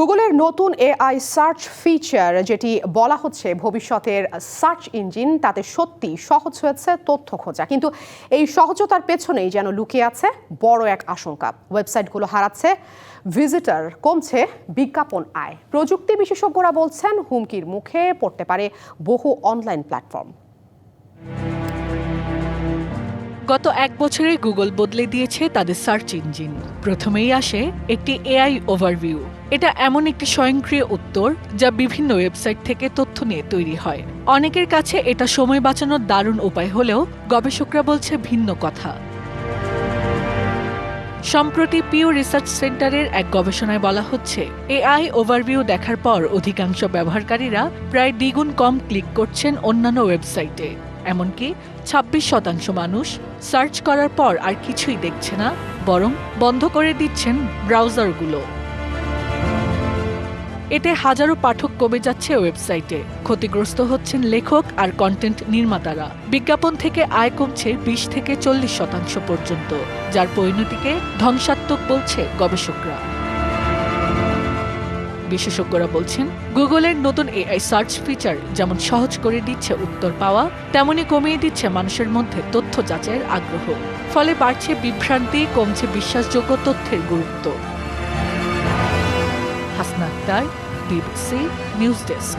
গুগলের নতুন AI search feature, যেটি বলা হচ্ছে ভবিষ্যতের সার্চ ইঞ্জিন, তাতে সত্যি সহজ হয়েছে তথ্য খোঁজা। কিন্তু এই সহজতার পেছনেই যেন লুকিয়ে আছে বড় এক আশঙ্কা। ওয়েবসাইটগুলো হারাচ্ছে, ভিজিটার কমছে, বিজ্ঞাপন আয়। প্রযুক্তি বিশেষজ্ঞরা বলছেন, হুমকির মুখে পড়তে পারে বহু অনলাইন প্ল্যাটফর্ম। গত এক বছরে গুগল বদলে দিয়েছে তাদের সার্চ ইঞ্জিন। প্রথমেই আসে একটি এআই ওভারভিউ এটা এমন একটি স্বয়ংক্রিয় উত্তর যা বিভিন্ন ওয়েবসাইট থেকে তথ্য নিয়ে তৈরি হয়। অনেকের কাছে এটা সময় বাঁচানোর দারুণ উপায় হলেও গবেষকরা বলছে ভিন্ন কথা। সম্প্রতি পিও রিসার্চ সেন্টারের এক গবেষণায় বলা হচ্ছে, এআই ওভারভিউ দেখার পর অধিকাংশ ব্যবহারকারীরা প্রায় দ্বিগুণ কম ক্লিক করছেন অন্যান্য ওয়েবসাইটে। এমনকি ছাব্বিশ শতাংশ মানুষ সার্চ করার পর আর কিছুই দেখছে না, বরং বন্ধ করে দিচ্ছেন ব্রাউজারগুলো। এতে হাজারো পাঠক কমে যাচ্ছে ওয়েবসাইটে। ক্ষতিগ্রস্ত হচ্ছেন লেখক আর কন্টেন্ট নির্মাতারা। বিজ্ঞাপন থেকে আয় কমছে বিশ থেকে চল্লিশ শতাংশ পর্যন্ত, যার পরিণতিকে ধ্বংসাত্মক বলছে গবেষকরা। বিশেষজ্ঞরা বলছেন, গুগলের নতুন এআই সার্চ ফিচার যেমন সহজ করে দিচ্ছে উত্তর পাওয়া, তেমনি কমিয়ে দিচ্ছে মানুষের মধ্যে তথ্য যাচাইয়ের আগ্রহ। ফলে বাড়ছে বিভ্রান্তি, কমছে বিশ্বাসযোগ্য তথ্যের গুরুত্ব। Hasna Akter BBC news desk.